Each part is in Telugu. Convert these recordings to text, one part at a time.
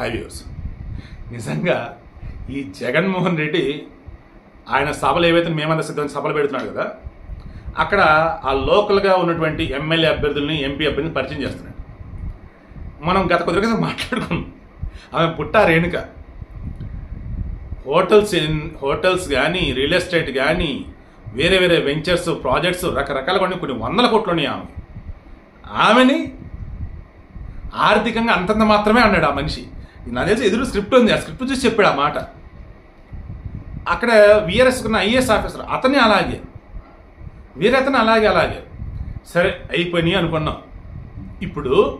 High views. నిజంగా ఈ జగన్మోహన్ రెడ్డి ఆయన సభలు ఏవైతే మేమంతా సిద్ధం సభలు పెడుతున్నాడు కదా అక్కడ ఆ లోకల్గా ఉన్నటువంటి ఎమ్మెల్యే అభ్యర్థుల్ని ఎంపీ అభ్యర్థుల్ని పరిచయం చేస్తున్నాడు. మనం గత కొద్ది రోజులు మాట్లాడుకున్నాం. ఆమె పుట్ట రేణుక. హోటల్స్ ఇన్- హోటల్స్ కానీ రియల్ ఎస్టేట్ కానీ వేరే వేరే వెంచర్స్ ప్రాజెక్ట్స్ రకరకాల కొన్ని కొన్ని వందల కోట్లు ఉన్నాయి ఆమె ఆమెని ఆర్థికంగా అంతంత మాత్రమే అన్నాడు ఆ మనిషి. నాకు తెలిసి ఎదురు స్క్రిప్ట్ ఉంది. ఆ స్క్రిప్ట్ చూసి చెప్పాడు ఆ మాట. అక్కడ విఆర్ఎస్ ఉన్న ఐఏఎస్ ఆఫీసర్ అతని అలాగే. వేరే అతను అలాగే అలాగే. సరే అయిపోయినాయి అనుకున్నాం. ఇప్పుడు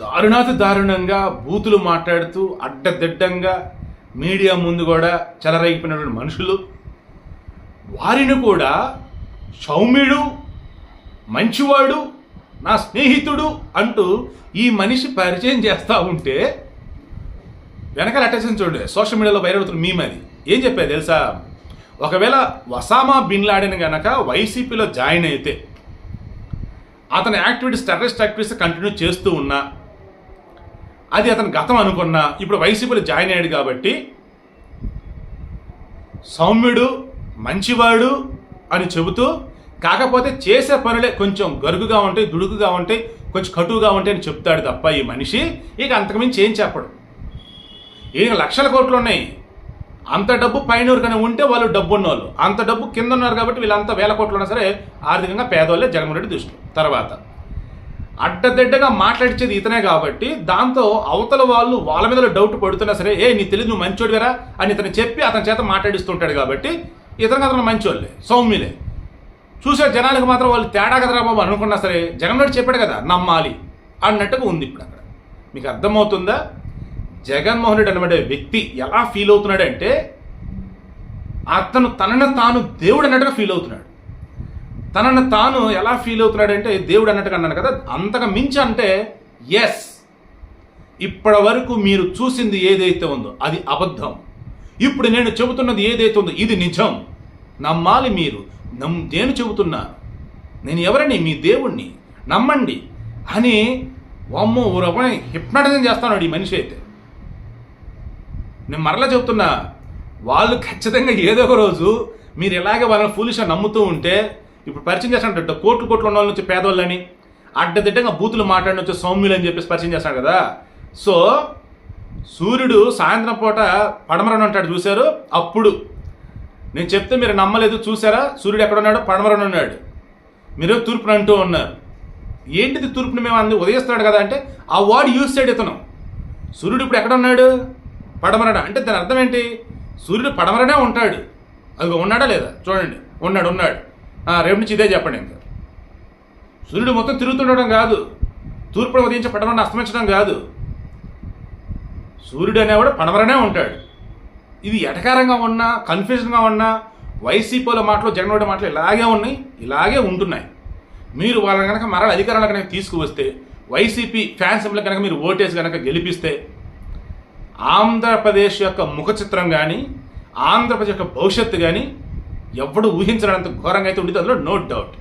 దారుణాతి దారుణంగా బూతులు మాట్లాడుతూ అడ్డదిడ్డంగా మీడియా ముందు కూడా చెలరైపోయినటువంటి మనుషులు. వారిని కూడా సౌమ్యుడు మంచివాడు నా స్నేహితుడు అంటూ ఈ మనిషి పరిచయం చేస్తూ ఉంటే వెనకాల అటెన్షన్ చూడండి. సోషల్ మీడియాలో వైరల్ అవుతున్న మీమ్ అది. ఏం చెప్పేది తెలుసా? ఒకవేళ వసామా బిన్ లాడెన్ గనక వైసీపీలో జాయిన్ అయితే అతని యాక్టివిటీస్ టెర్రరిస్ట్ యాక్టివిటీస్ కంటిన్యూ చేస్తూ ఉన్నా అది అతని గతం అనుకున్నా ఇప్పుడు వైసీపీలో జాయిన్ అయ్యాడు కాబట్టి సౌమ్యుడు మంచివాడు అని చెబుతూ కాకపోతే చేసే పనులే కొంచెం గరుగుగా ఉంటాయి దుడుకుగా ఉంటాయి కొంచెం కటువుగా ఉంటాయి అని చెప్తాడు తప్ప ఈ మనిషి ఇక అంతకుమించి ఏం చెప్పడు. ఈయన లక్షల కోట్లు ఉన్నాయి. అంత డబ్బు పైన కానీ ఉంటే వాళ్ళు డబ్బు ఉన్నవాళ్ళు అంత డబ్బు కింద ఉన్నారు కాబట్టి వీళ్ళంతా వేల కోట్లు ఉన్నా సరే ఆర్థికంగా పేదవాళ్ళే జగన్మోహన్ రెడ్డి దృష్టిలో తర్వాత అడ్డదిడ్డగా మాట్లాడిచేది ఇతనే కాబట్టి దాంతో అవతల వాళ్ళు వాళ్ళ మీద డౌట్ పడుతున్నా సరే ఏ నీ తెలియదు నువ్వు మంచోడివరా? అని ఇతను చెప్పి అతని చేత మాట్లాడిస్తుంటాడు కాబట్టి ఇతనికి అతను మంచోళ్ళే సౌమ్యులే. చూసే జనాలకు మాత్రం వాళ్ళు తేడా కదరా బాబు అనుకున్నా సరే జగన్ రెడ్డి చెప్పాడు కదా నమ్మాలి అన్నట్టుగా ఉంది ఇప్పుడు అక్కడ. మీకు అర్థమవుతుందా? జగన్మోహన్ రెడ్డి అనబడే వ్యక్తి ఎలా ఫీల్ అవుతున్నాడంటే అతను తనను తాను దేవుడు అన్నట్టుగా ఫీల్ అవుతున్నాడు. తనను తాను ఎలా ఫీల్ అవుతున్నాడంటే దేవుడు అన్నట్టుగా అన్నాను కదా అంతగా మించి అంటే ఎస్ ఇప్పటి వరకు మీరు చూసింది ఏదైతే ఉందో అది అబద్ధం. ఇప్పుడు నేను చెబుతున్నది ఏదైతే ఉందో ఇది నిజం. నమ్మాలి మీరు. నేను చెబుతున్నా నేను ఎవరని మీ దేవుణ్ణి నమ్మండి అని వమ్మో ఊరవని హిప్నటిజం చేస్తున్నాడు ఈ మనిషి అయితే. నేను మరలా చెబుతున్నా వాళ్ళు ఖచ్చితంగా ఏదో ఒక రోజు మీరు ఇలాగే వాళ్ళని ఫూలిష్గా నమ్ముతూ ఉంటే ఇప్పుడు పరిచయం చేస్తున్నట్టు కోట్లు కోట్లు ఉన్న వాళ్ళ నుంచి పేదవాళ్ళని అడ్డదిడ్డంగా బూతులు మాట్లాడిన వచ్చే సౌమ్యులు అని చెప్పేసి పరిచయం చేస్తాడు కదా. సో సూర్యుడు సాయంత్రం పూట పడమరని ఉంటాడు చూశారు? అప్పుడు నేను చెప్తే మీరు నమ్మలేదు చూసారా? సూర్యుడు ఎక్కడ ఉన్నాడు పడమరని ఉన్నాడు. మీరు తూర్పున అంటూ ఉన్నారు. ఏంటిది తూర్పుని మేము అంది ఉదయిస్తున్నాడు కదా అంటే ఆ వాడు యూజ్ సైడ్ ఇతను సూర్యుడు ఇప్పుడు ఎక్కడ ఉన్నాడు పడమరన అంటే దాని అర్థం ఏంటి? సూర్యుడు పడమరనే ఉంటాడు. అది ఉన్నాడా లేదా? చూడండి. ఉన్నాడు ఉన్నాడు. రేపు నుంచి ఇదే చెప్పండి ఇంకా. సూర్యుడు మొత్తం తిరుగుతుండడం కాదు. తూర్పున ఉదయించే పడమరని అస్తమించడం కాదు. సూర్యుడు అనేవాడు పడమరనే ఉంటాడు. ఇది ఎటకారంగా ఉన్నా కన్ఫ్యూజన్గా ఉన్నా వైసీపీల మాటలు జగన్మోహన్ మాటలు ఇలాగే ఉన్నాయి ఇలాగే ఉంటున్నాయి. మీరు వాళ్ళని కనుక మరల అధికారంలో కనుక తీసుకువస్తే వైసీపీ ఫ్యాన్స్ కనుక మీరు ఓటేసి కనుక గెలిపిస్తే ఆంధ్రప్రదేశ్ యొక్క ముఖ చిత్రం కానీ ఆంధ్రప్రదేశ్ యొక్క భవిష్యత్తు కానీ ఎవడు ఊహించడానికి ఘోరంగా అయితే ఉండేది అందులో నో డౌట్